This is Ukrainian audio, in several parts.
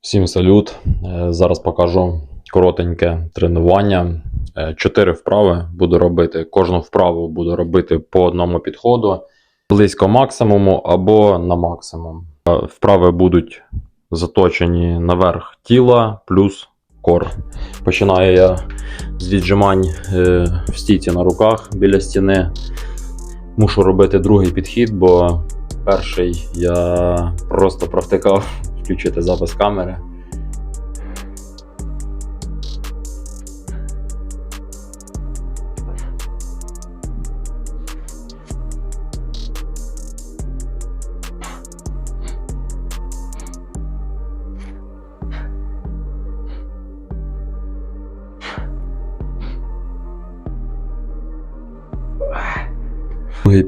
Всім салют. Е, Зараз покажу коротеньке тренування. Е, Чотири вправи буду робити. Кожну вправу буду робити по одному підходу, близько максимуму або на максимум. Е, Вправи будуть заточені наверх тіла плюс кор. Починаю я з віджимань в стійці на руках біля стіни. Мушу робити другий підхід, бо перший я просто провтикав включити запис камери.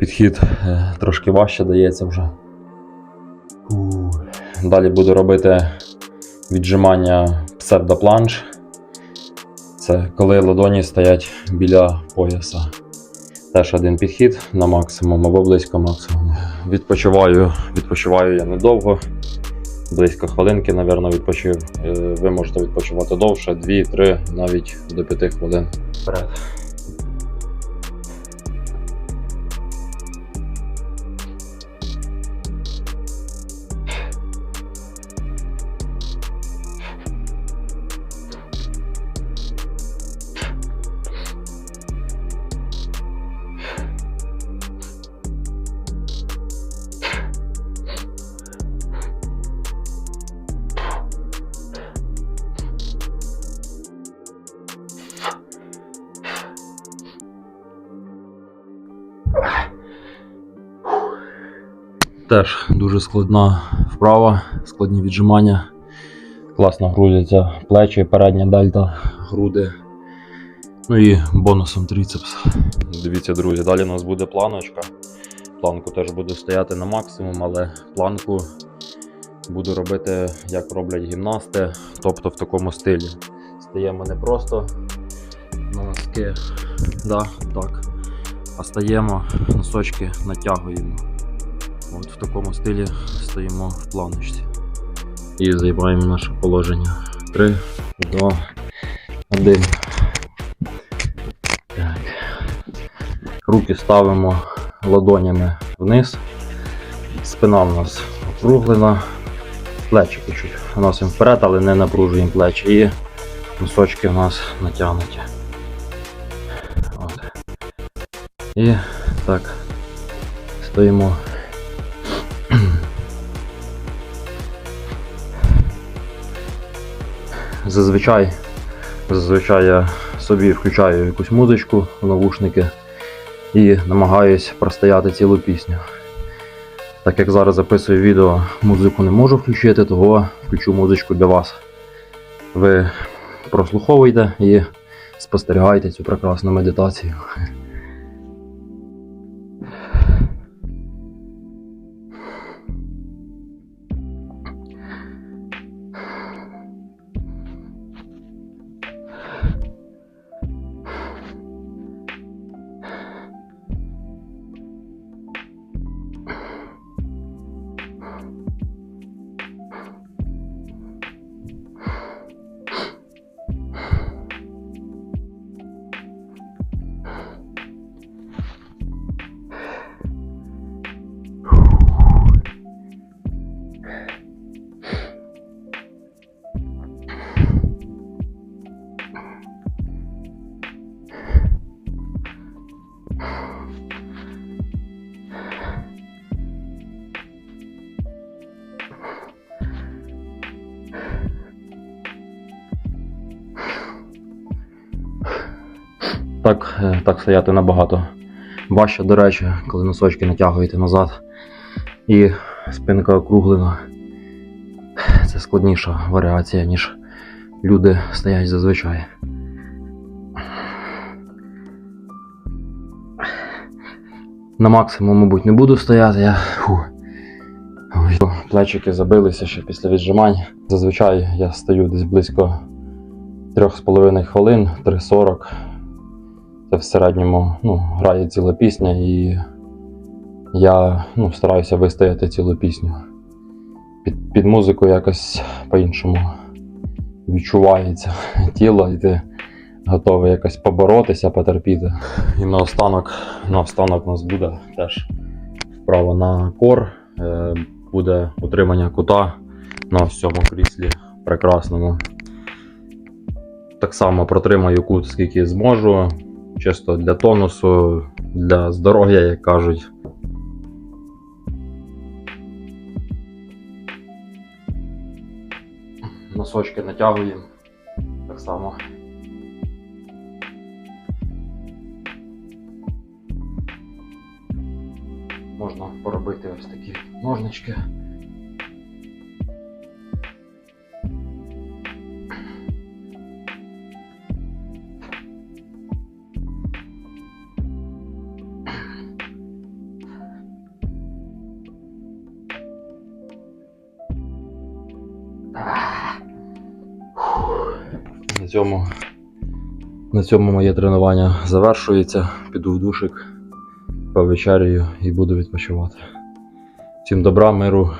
Підхід е, трошки важче дається вже. Далі буду робити віджимання псевдопланж. Це коли ладоні стоять біля пояса. Теж один підхід на максимум або близько максимуму. Відпочиваю, відпочиваю я недовго. Близько хвилинки, напевно, відпочив. Е, Ви можете відпочивати довше, 2-3, навіть до 5 хвилин. Вперед. Теж дуже складна вправа, складні віджимання. Класно грузяться плечі, передня дельта, груди. Ну і бонусом тріцепс. Дивіться, друзі, далі у нас буде планочка. Планку теж буду стояти на максимум, але планку буду робити, як роблять гімнасти, тобто в такому стилі. Стаємо не просто на носки, да, так, а стаємо, носочки натягуємо. От в такому стилі стоїмо в планочці. І займаємо наше положення. 3, 2, 1. Так. Руки ставимо ладонями вниз. Спина в нас округлена. Плечики чуть носимо вперед, але не напружуємо плечі. І носочки у нас натягнуті. От. І так. Стоїмо. Зазвичай, зазвичай я собі включаю якусь музичку в навушники і намагаюсь простояти цілу пісню. Так як зараз записую відео, музику не можу включити, того включу музичку для вас. Ви прослуховуйте і спостерігайте цю прекрасну медитацію. Так, е, так стояти набагато важче, до речі, коли носочки натягуєте назад і спинка округлена. Це складніша варіація, ніж люди стоять зазвичай. На максимум, мабуть, не буду стояти, я. Фу. Плечики забилися ще після віджимань. Зазвичай я стою десь близько 3,5 хвилин, 3,40. Це в середньому ну, грає ціла пісня, і я ну, стараюся вистояти цілу пісню. під, під музику якось по-іншому відчувається тіло, і ти готовий якось поборотися, потерпіти. І наостанок, наостанок у нас буде теж вправо на кор. Е, буде утримання кута на ось цьому кріслі прекрасному. Так само протримаю кут, скільки зможу. Чисто для тонусу, для здоров'я, як кажуть. Носочки натягуємо. Так само. Можна поробити ось такі ножнички. На цьому, на цьому моє тренування завершується. Піду в душик, повечеряю і буду відпочивати. Всім добра, миру,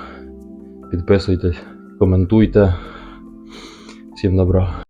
підписуйтесь, коментуйте. Всім добра.